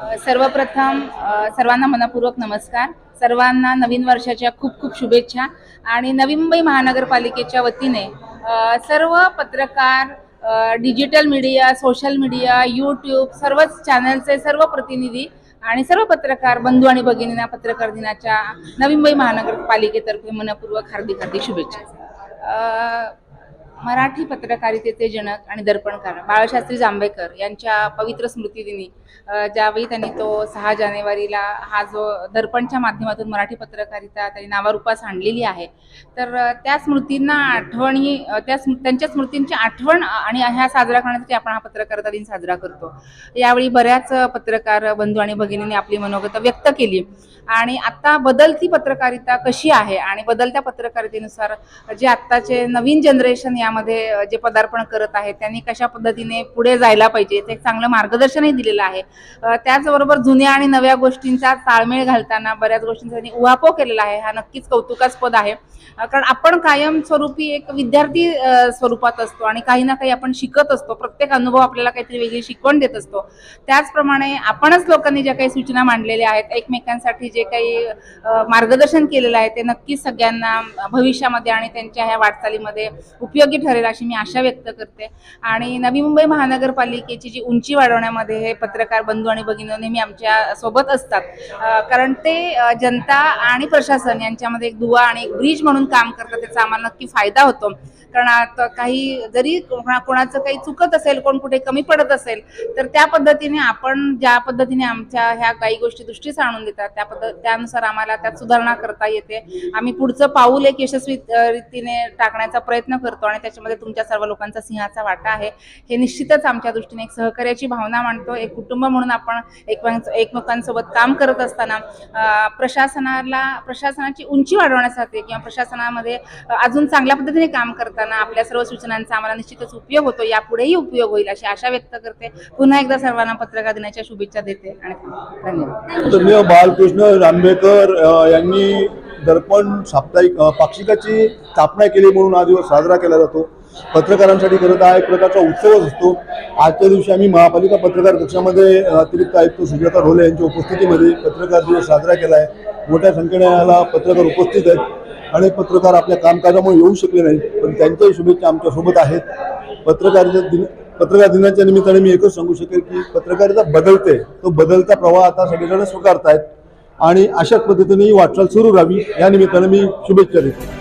सर्वप्रथम सर्वांना मनपूर्वक नमस्कार. सर्वांना नवीन वर्षाच्या खूप खूप शुभेच्छा आणि नवी मुंबई महानगरपालिकेच्या वतीने सर्व पत्रकार digital media social media YouTube सर्वच चॅनलचे सर्व प्रतिनिधी आणि सर्व पत्रकार बंधू आणि भगिनींना पत्रकार दिनाच्या नवी मुंबई महानगरपालिकेतर्फे मनपूर्वक हार्दिक हार्दिक शुभेच्छा. मराठी पत्रकारितेचे जनक आणि दर्पणकार बाळशास्त्री जांभेकर यांच्या पवित्र स्मृतिदिनी ज्यावेळी त्यांनी तो सहा जानेवारीला हा जो दर्पणच्या माध्यमातून मराठी पत्रकारिता त्यांनी नावारूपास आणलेली आहे तर त्या स्मृतींना आठवणी त्या स्मृ त्यांच्या स्मृतींची आठवण आणि ह्या साजरा करण्यासाठी आपण हा पत्रकारिता दिन साजरा करतो. यावेळी बऱ्याच पत्रकार बंधू आणि भगिनींनी आपली मनोगत व्यक्त केली आणि आता बदलती पत्रकारिता कशी आहे आणि बदलत्या पत्रकारितेनुसार जे आत्ताचे नवीन जनरेशन या अ, जे पदार्पण करत आहेत त्यांनी कशा पद्धतीने पुढे जायला पाहिजे ते एक चांगलं मार्गदर्शनही दिलेलं आहे. त्याचबरोबर जुन्या आणि नव्या गोष्टींचा ताळमेळ घालताना बऱ्याच गोष्टींचा त्यांनी उहापोह केलेला आहे. हा नक्कीच कौतुकास्पद आहे. कारण आपण कायमस्वरूपी एक विद्यार्थी स्वरूपात असतो आणि काही ना काही आपण शिकत असतो. प्रत्येक अनुभव आपल्याला काहीतरी वेगळी शिकवण देत असतो. त्याचप्रमाणे आपणच लोकांनी ज्या काही सूचना मांडलेल्या आहेत एकमेकांसाठी जे काही मार्गदर्शन केलेलं आहे ते नक्कीच सगळ्यांना भविष्यामध्ये आणि त्यांच्या ह्या वाटचालीमध्ये उपयोगी ठरेल अशी मी आशा व्यक्त करते. आणि नवी मुंबई महानगरपालिकेची जी उंची वाढवण्यामध्ये हे पत्रकार बंधू आणि भगिनी नेहमी आमच्यासोबत असतात. कारण ते जनता आणि प्रशासन यांच्यामध्ये एक दुवा आणि एक ब्रिज म्हणून काम करतात त्याचा आम्हाला नक्की फायदा होतो. कारण आता काही जरी कोणा- कोणाचं काही चुकत असेल कोण कुठे कमी पडत असेल तर त्या पद्धतीने आपण ज्या पद्धतीने आमच्या ह्या काही गोष्टी दृष्टीस आणून देतात त्या पद्धत त्यानुसार आम्हाला त्यात सुधारणा करता येते. आम्ही पुढचं पाऊल एक यशस्वी रीतीने टाकण्याचा प्रयत्न करतो आणि त्याच्यामध्ये तुमच्या सर्व लोकांचा सिंहाचा वाटा आहे. हे निश्चितच आमच्या दृष्टीने एक सहकार्याची भावना मांडतो. एक कुटुंब म्हणून आपण एकमेकांच- एकमेकांसोबत काम करत असताना प्रशासनाला प्रशासनाची उंची वाढवण्यासाठी किंवा प्रशासनामध्ये अजून चांगल्या पद्धतीने काम करताना आपल्या सर्व सूचनांचा आम्हाला निश्चितच उपयोग होतो. यापुढेही उपयोग होईल अशी आशा व्यक्त करते. पुन्हा एकदा सर्वांना पत्रकार दिनाच्या शुभेच्छा देते. आणि धन्यवाद. बालकृष्ण रांबेकर यांनी दर्पण साप्ताहिक पाक्षिकाची स्थापना केली म्हणून हा दिवस साजरा केला जातो. पत्रकारांसाठी खरं तर हा एक प्रकारचा उत्सवच असतो. आजच्या दिवशी आम्ही महापालिका पत्रकार कक्षामध्ये अतिरिक्त आयुक्त सुजाता ढोले यांच्या उपस्थितीमध्ये पत्रकार दिवस साजरा केला आहे मोठ्या संख्येने याला पत्रकार उपस्थित आहेत अनेक पत्रकार आपल्या कामकाजामुळे येऊ शकले नाहीत पण त्यांच्याही शुभेच्छा आमच्यासोबत आहेत. पत्रकारिता दिन पत्रकार दिनाच्या निमित्ताने मी एकच सांगू शकेल की पत्रकारिता बदलते. तो बदलता प्रवाह आता सगळेजण स्वीकारतायत. आणि अशाच पद्धतीने ही वाटचाल सुरू राहावी या निमित्ताने मी शुभेच्छा देतो.